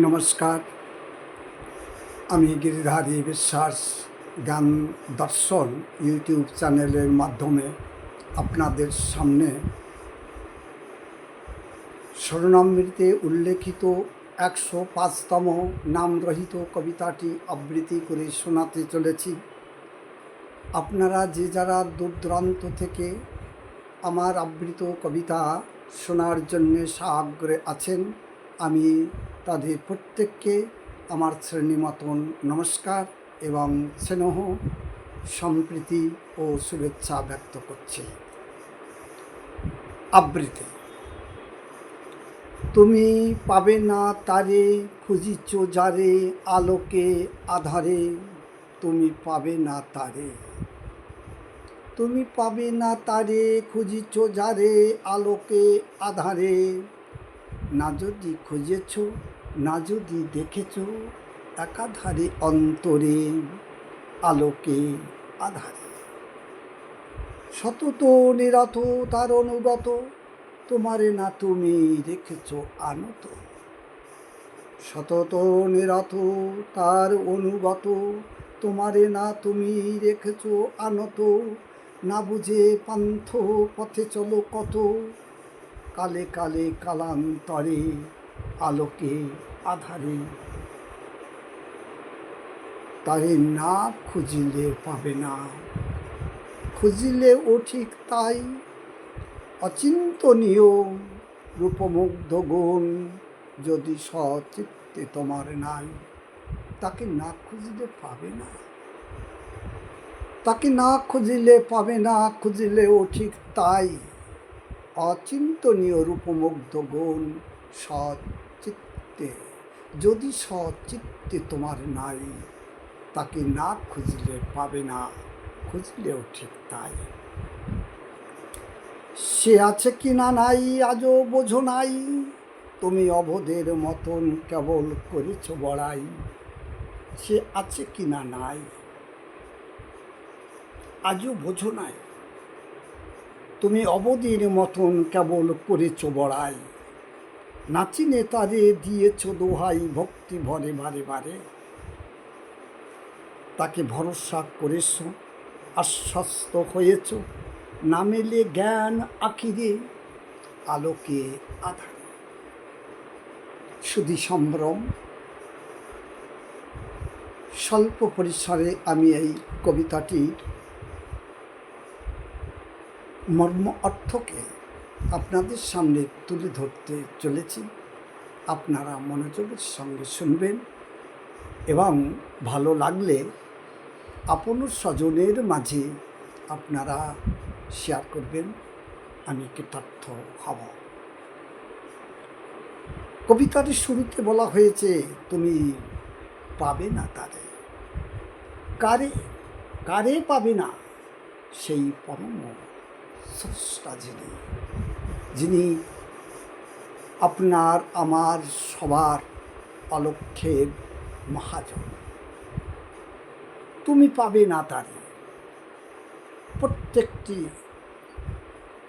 নমস্কার। আমি গিরিধারী বিশ্বাস গান দর্শন ইউটিউব চ্যানেলের মাধ্যমে আপনাদের সামনে স্বর্ণামৃতে উল্লেখিত একশো পাঁচতম নামরহিত কবিতাটি আবৃত্তি করে শোনাতে চলেছি। আপনারা যে যারা দূর দূরান্ত থেকে আমার আবৃত কবিতা শোনার জন্য সাগ্রে আছেন, আমি তাদের প্রত্যেককে আমার শ্রেণি মতন নমস্কার এবং স্নেহ, সম্প্রীতি ও শুভেচ্ছা ব্যক্ত করছি। আবৃত্তি। তুমি পাবে না তারে, খুঁজিছ যারে, আলোকে, আধারে। তুমি পাবে না তারে। তুমি পাবে না তারে, খুঁজিছ যারে, আলোকে, আধারে। না যদি খুঁজেছ, না যদি দেখেছ, একাধারে অন্তরে, আলোকে আধারে। সতত নিরত তার অনুগত, তোমারে না তুমি রেখেছ আনত। সতত নিরত তার অনুগত, তোমারে না তুমি রেখেছ আনত। না বুঝে পান্থ পথে চলো কত কালে কালে কালান্তরে আলোকে আধারে। তারে না খুঁজিলে পাবে না। খুঁজিলে ও ঠিক তাই অচিন্তনীয় রূপমুগ্ধ গুণ যদি সচিত্তে তোমার নাই, তাকে না খুঁজিলে পাবে না। তাকে না খুঁজিলে পাবে না, খুঁজিলে ও ঠিক তাই অচিন্তনীয় রূপমুগ্ধ গুণ সচিত্তে। যদি সচিত্তে তোমার নাই, তাকে না খুঁজলে পাবে না, খুঁজলেও ঠিক তাই। সে আছে কি না নাই, আজও বোঝো নাই। তুমি অবধের মতন কেবল করেছ বড়াই। সে আছে কি না নাই, আজও বোঝো নাই। তুমি অবধির মতন কেবল করেছ বড়াই। নাচিনে তারে দিয়েছ দোহাই, ভক্তি ভরে বারে বারে। তাকে ভরসা করেছ, আশ্বস্ত হয়েছ নামেলে জ্ঞান আখিরে, আলোকে আধারে। সুধি সম্ভ্রম। স্বল্প পরিসরে আমি এই কবিতাটির মর্ম অর্থকে আপনাদের সামনে তুলে ধরতে চলেছি। আপনারা মনোযোগের সঙ্গে শুনবেন এবং ভালো লাগলে আপন স্বজনের মাঝে আপনারা শেয়ার করবেন। আমি কৃতার্থ হব। কবিতার শুরুতে বলা হয়েছে, তুমি পাবে না তারে। কারে কারে পাবে না সেই পরম স্রষ্টা যিনি যিনি আপনার, আমার, সবার অলক্ষের মহাজন। তুমি পাবে না তারে। প্রত্যেকটি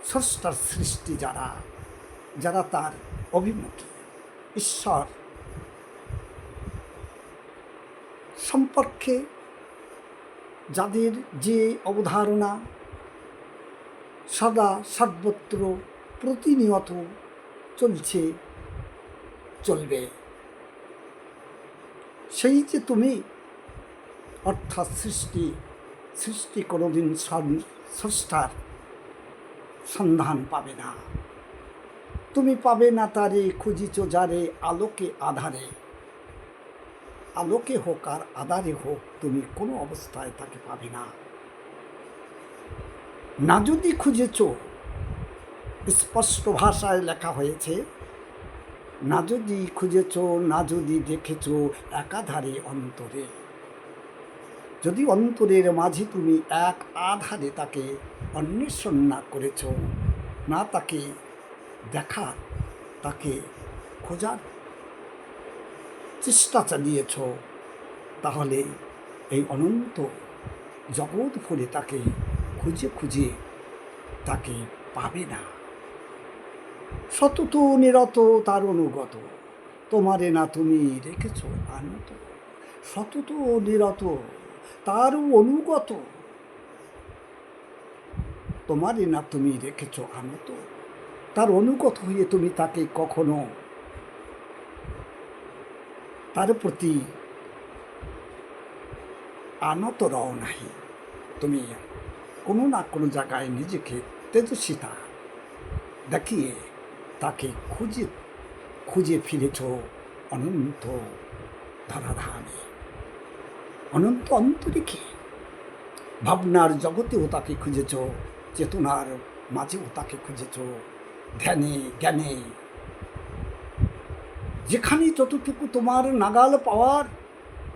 স্রষ্টার সৃষ্টি যারা যারা তার অভিমুখী। ঈশ্বর সম্পর্কে যাদের যে অবধারণা সদা সর্বত্র প্রতিনিয়ত চলছে, চলবে। সেই যে তুমি, অর্থাৎ সৃষ্টি সৃষ্টি কোনোদিন স্রষ্টার সন্ধান পাবে না। তুমি পাবে না তারে, খুঁজিছ যারে আলোকে আধারে। আলোকে হোক আর আধারে হোক, তুমি কোনো অবস্থায় তাকে পাবে না। না যদি খুঁজেছ, স্পষ্ট ভাষায় লেখা হয়েছে, না যদি খুঁজেছ, না যদি দেখেছ একাধারে অন্তরে। যদি অন্তরের মাঝে তুমি এক আধারে তাকে অন্বেষণ না করেছ, না তাকে দেখা, তাকে খোঁজার চেষ্টা চালিয়েছ, তাহলে এই অনন্ত জগৎ ভরে তাকে খুঁজে খুঁজে তাকে পাবে না। সতত নিরত তার অনুগত, তোমারে না তুমি রেখেছ আনত। সতত নিরত তার অনুগত, তোমারে না তুমি রেখেছ আনত। তার অনুগত হয়ে তুমি তাকে কখনো তার প্রতি আনত রও নাহি। তুমি কোনো না কোনো জায়গায় নিজেকে তেজস্বিতা দেখিয়ে তাকে খুঁজে খুঁজে ফিরেছ অনন্ত ধরাধামে। অনন্ত অন্তরিকে ভাবনার জগতেও তাকে খুঁজেছ, চেতনার মাঝেও তাকে খুঁজেছ, ধ্যানে, জ্ঞানে। যেখানে যতটুকু তোমার নাগাল পাওয়ার,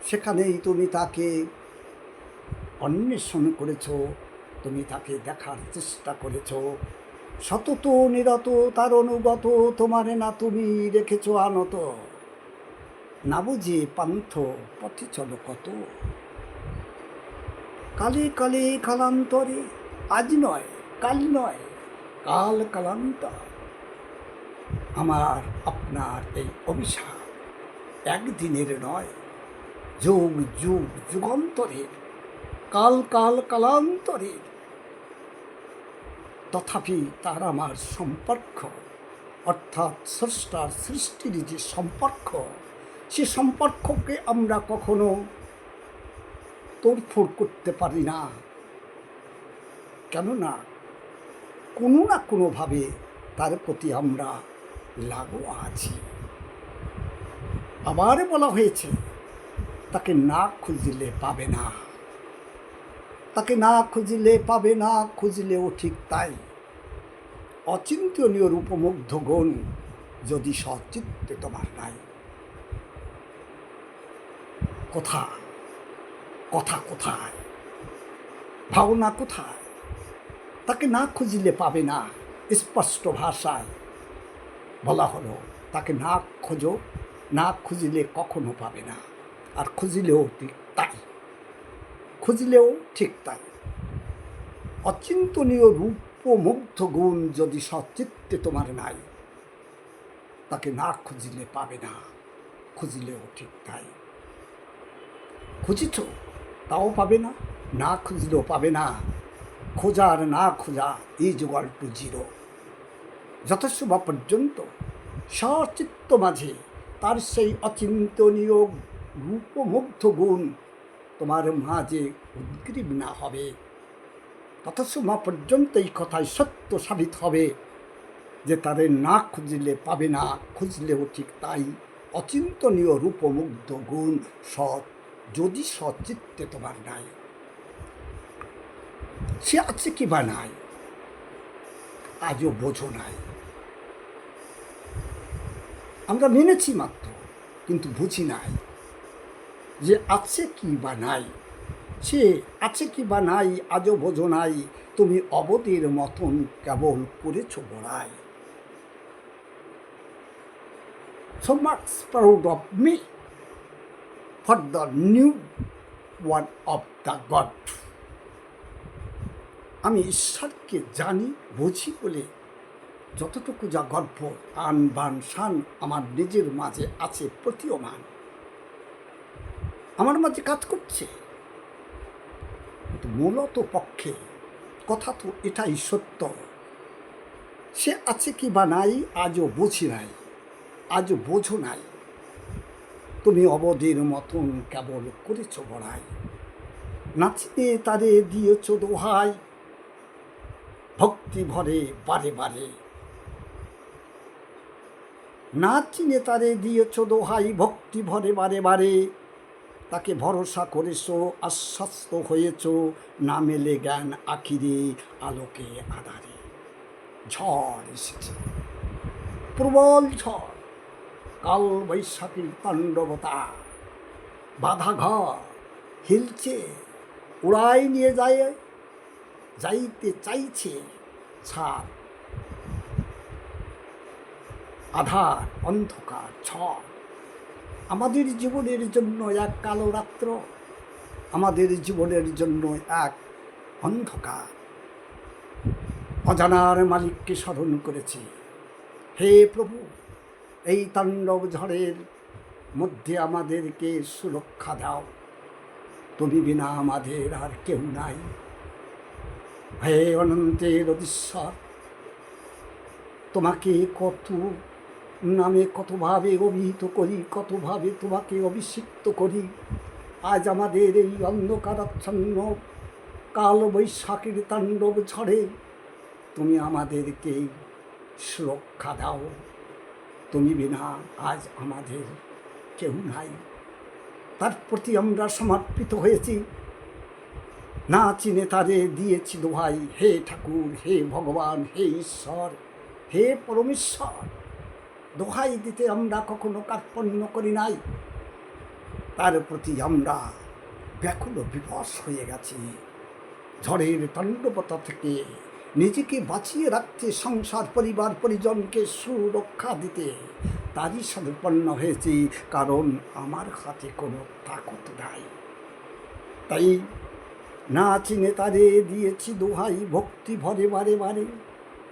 সেখানেই তুমি তাকে অন্বেষণ করেছ তুমি তাকে দেখার চেষ্টা করেছ। সতত, নিরত, তার অনুগত, তোমারে না তুমি রেখেছ আনত। না বুঝে পান্থ পথে চলো কত। কালে কালে কালান্তরে, আজ নয়, কাল নয়, কাল কালান্তর আমার, আপনার এই অভিশাপ একদিনের নয়, যুগ যুগ যুগান্তরের কাল কাল কালান্তরের তথাপি তার আমার সম্পর্ক, অর্থাৎ স্রষ্টার সৃষ্টির যে সম্পর্ক, সে সম্পর্ককে আমরা কখনো তোড়ফোড় করতে পারি না। কেননা কোনো না কোনোভাবে তার প্রতি আমরা লাগোয়া আছি। আবার বলা হয়েছে, তাকে না খুঁজলে পাবে না। তাকে না খুঁজলে পাবে না খুঁজলেও ঠিক তাই। অচিন্তনীয় রূপমুগ্ধ গুণ যদি সচিত্তে তোমার নাই। কোথা, কথা কোথায়, ভাবনা কোথায়, তাকে না খুঁজলে পাবে না, স্পষ্ট ভাষায় বলা হলো, তাকে না খোঁজো, না খুঁজলে কখনো পাবে না, আর খুঁজলেও ঠিক তাই। খুঁজলেও ঠিক তাই। অচিন্তনীয় রূপমুগ্ধ গুণ যদি সচিত্তে তোমার নাই, তাকে না খুঁজলে পাবে না, খুঁজলেও ঠিক তাই। খুঁজেছ, তাও পাবে না না খুঁজলেও পাবে না, খোঁজার না খোঁজা এই জোগাল টু জিরো। যথেষ্ট বা পর্যন্ত সচিত্ত মাঝে তার সেই অচিন্তনীয় রূপমুগ্ধ গুণ তোমার মা যে উদ্গ্রীব না হবে। ততসমা পর্যন্ত এই কথায় সত্য সাবিত হবে যে তারে না খুঁজলে পাবে না, খুঁজলেও ঠিক তাই। অচিন্তনীয় রূপমুগ্ধ গুণ সৎ, যদি সচিত্তে তোমার নাই। সে আছে কি বা নাই, আজও বোঝো নাই। আমরা মেনেছি মাত্র, কিন্তু বুঝি নাই। যে আছে কি বা নাই? সে আছে কি বা নাই, আজও বোঝো নাই, তুমি অবধির মতন কেবল করেছ বড়াই। So much proud of me for the new one of the God. আমি ঈশ্বরকে জানি, বুঝি বলে যতটুকু যা গর্ব আন বান শান আমার নিজের মাঝে আছে প্রতীয়মান। আমার মাঝে কাজ করছে। মূলত পক্ষে কথা তো এটাই সত্য। সে আছে কি বা নাই, আজও বুঝি নাই, আজও বোঝো নাই। তুমি অবধির মতন কেবল করেছ বড়াই। নাচিয়ে তারে দিয়েছ দোহাই। ভক্তি ভরে বারে বারে। না চিনে তারে দিয়েছ দোহাই, ভক্তি ভরে বারে বারে। তাকে ভরসা করেছ, আশ্বস্ত হয়েছ না মেলে জ্ঞান আখিরে, আলোকে আধারে। ঝড় এসেছে। প্রবল ঝড়। কাল বৈশাখীর তাণ্ডবতা। বাধা ঘর হিলছে। উড়াই নিয়ে যায়, যাইতে চাইছে ছাদ আধার, অন্ধকার, ঝড়। আমাদের জীবনের জন্য এক কালো রাত্র, আমাদের জীবনের জন্য এক অন্ধকার। অজানার মালিককে স্মরণ করেছি। হে প্রভু, এই তাণ্ডব ঝড়ের মধ্যে আমাদেরকে সুরক্ষা দাও। তুমি বিনা আমাদের আর কেউ নাই। হে অনন্তের অধীশ্বর তোমাকে কত নামে কতভাবে অভিহিত করি, কতভাবে তোমাকে অভিষিক্ত করি। আজ আমাদের এই অন্ধকারাচ্ছন্ন কাল বৈশাখীর তাণ্ডব ঝড়ে তুমি আমাদেরকে সুরক্ষা দাও। তুমি বিনা আজ আমাদের কেউ নাই। তার প্রতি আমরা সমর্পিত হয়েছি। না চিনে তারে দিয়েছি দোহাই। হে ঠাকুর, হে ভগবান, হে ঈশ্বর, হে পরমেশ্বর। দোহাই দিতে আমরা কখনো কার্পণ্য করি নাই। তার প্রতি আমরা ব্যাকুল বিবশ হয়ে গেছি। ঝড়ের তাণ্ডবতা থেকে নিজেকে বাঁচিয়ে রাখতে সংসার, পরিবার, পরিজনকে সুরক্ষা দিতে তারই সদপন্ন হয়েছি, কারণ আমার হাতে কোনো তাকত নাই। তাই না চিনে তারে দিয়েছি দোহাই, ভক্তি ভরে বারে বারে।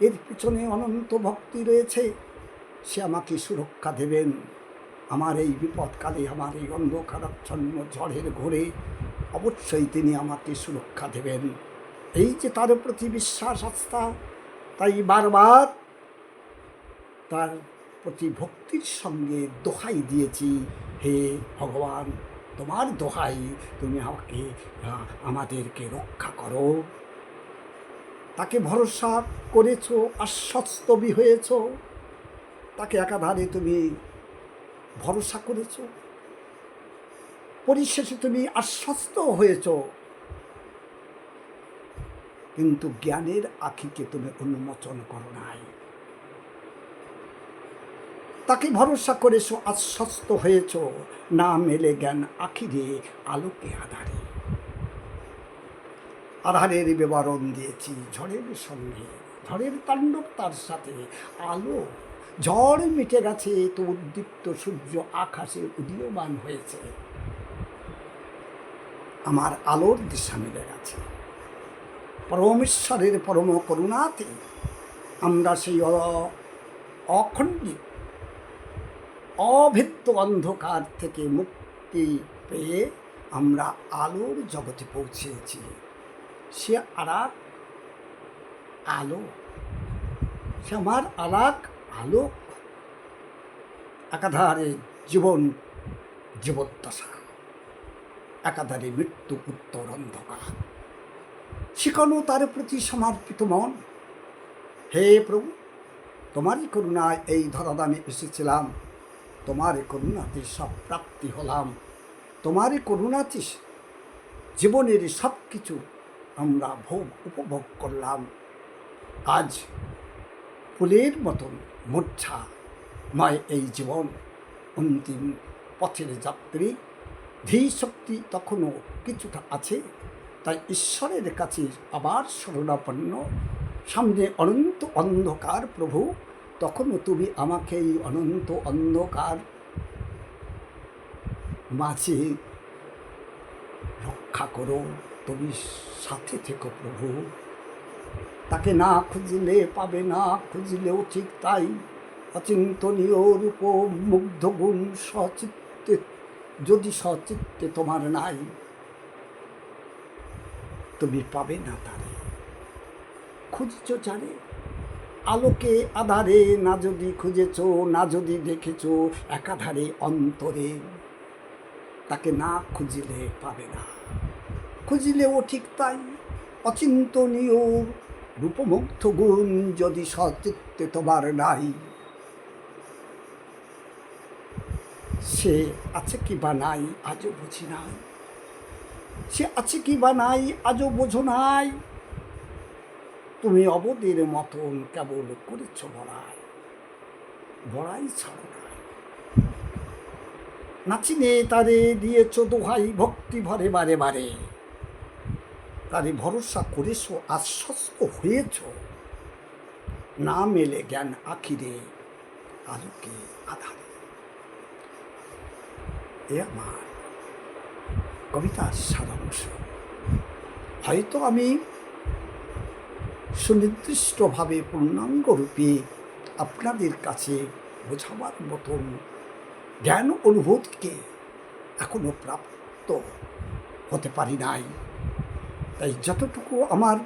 এর পিছনে অনন্ত ভক্তি রয়েছে। সে আমাকে সুরক্ষা দেবেন। আমার এই বিপদকালে আমার এই অন্ধকারাচ্ছন্ন ঝড়ের ঘোরে অবশ্যই তিনি আমাকে সুরক্ষা দেবেন। এই যে তার প্রতি বিশ্বাস আস্থা, তাই বারবার তার প্রতি ভক্তির সঙ্গে দোহাই দিয়েছি, হে ভগবান, তোমার দোহাই তুমি আমাকে আমাদেরকে রক্ষা করো। তাকে ভরসা করেছ আশ্বস্তবী হয়েছ। তাকে একাধারে তুমি ভরসা করেছ, পরিশেষে তুমি আশ্বস্ত হয়েছ। কিন্তু জ্ঞানের আখিকে তুমি উন্মোচন করো নাই। তাকে ভরসা করেছ, আশ্বস্ত হয়েছ, না মেলে জ্ঞান আখিরে আলোকে আধারে। আধারের বিবরণ দিয়েছি, ঝড়ের সঙ্গে, ঝড়ের তাণ্ডব তার সাথে, আলো ঝড় মিটে গেছে, তো উদ্দীপ্ত সূর্য আকাশে উদীয়মান হয়েছে। আমার আলোর দিশা মিলে গেছে। পরমেশ্বরের পরম করুণাতে আমরা সেই অখণ্ডিত অভেদ্য অন্ধকার থেকে মুক্তি পেয়ে আমরা আলোর জগতে পৌঁছেছি। সে আর আলো, সে আমার আলাক আলোক। একাধারে জীবন জীবদ্দশা, একাধারে মৃত্যু উত্তর অন্ধকার। শিখানো তার প্রতি সমর্পিত মন। হে প্রভু, তোমারই করুণায় এই ধরাদামে এসেছিলাম। তোমার করুণাতে সব প্রাপ্তি হলাম। তোমারই করুণাতে জীবনের সব কিছু আমরা ভোগ, উপভোগ করলাম। আজ ফুলের মতন মূর্ছা। নয় এই জীবন, অন্তিম পথের যাত্রী। ধী শক্তি তখনও কিছুটা আছে, তাই ঈশ্বরের কাছে আবার শরণাপন্ন। সামনে অনন্ত অন্ধকার প্রভু, তখনও তুমি আমাকে এই অনন্ত অন্ধকার। মাঝে রক্ষা করো, তুমি সাথে থেকো প্রভু। তাকে না খুঁজলে পাবে না, খুঁজলেও ঠিক তাই। অচিন্তনীয় রূপ মুগ্ধ গুণ সচিত্তে, যদি সচিত্তে তোমার নাই, তুমি পাবে না তারে। খুঁজছ জানে আলোকে আধারে, না যদি খুঁজেছ, না যদি দেখেছ, একাধারে অন্তরে। তাকে না খুঁজিলে পাবে না। খুঁজিলেও ঠিক তাই। অচিন্তনীয় রূপমুগ্ধ গুণ যদি সচিত্তে তোমার নাই, সে আছে কি বা নাই আজও বুঝি নাই। সে আছে কি বা নাই আজও বোঝো নাই। তুমি অবদের মতন কেবল করেছ বড়াই বড়াই ছাড়ো নাই। নাচিনে তারে দিয়েছ দোহাই ভক্তি ভরে বারে বারে। তারে ভরসা করেছ, আশ্বস্ত হয়েছ। না মেলে জ্ঞান আখিরে আলোকে আধারে। এ আমার কবিতার সারাংশ। হয়তো আমি সুনির্দিষ্টভাবে পূর্ণাঙ্গ রূপে আপনাদের কাছে বোঝাবার মতন জ্ঞান অনুভূতকে এখনও প্রাপ্ত হতে পারি নাই। তাই যতটুকু আমার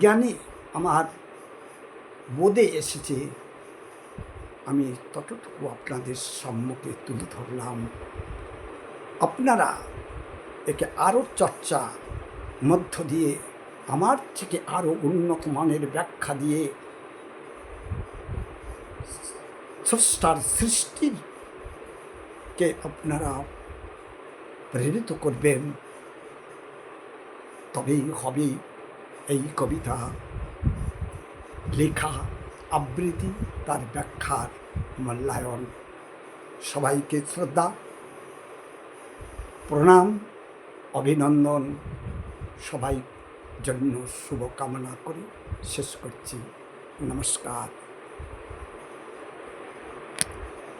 জ্ঞানে, আমার বোধে এসেছে, আমি ততটুকু আপনাদের সম্মুখে তুলে ধরলাম। আপনারা একে আরও চর্চা মধ্য দিয়ে, আমার থেকে আরও উন্নত মানের ব্যাখ্যা দিয়ে, স্রষ্টার সৃষ্টির কে আপনারা প্রেরিত করবেন। তবেই হবে এই কবিতা, লেখা, আবৃত্তি, তার ব্যাখ্যার মূল্যায়ন। সবাইকে শ্রদ্ধা, প্রণাম, অভিনন্দন। সবাই জন্য শুভকামনা করে শেষ করছি। নমস্কার।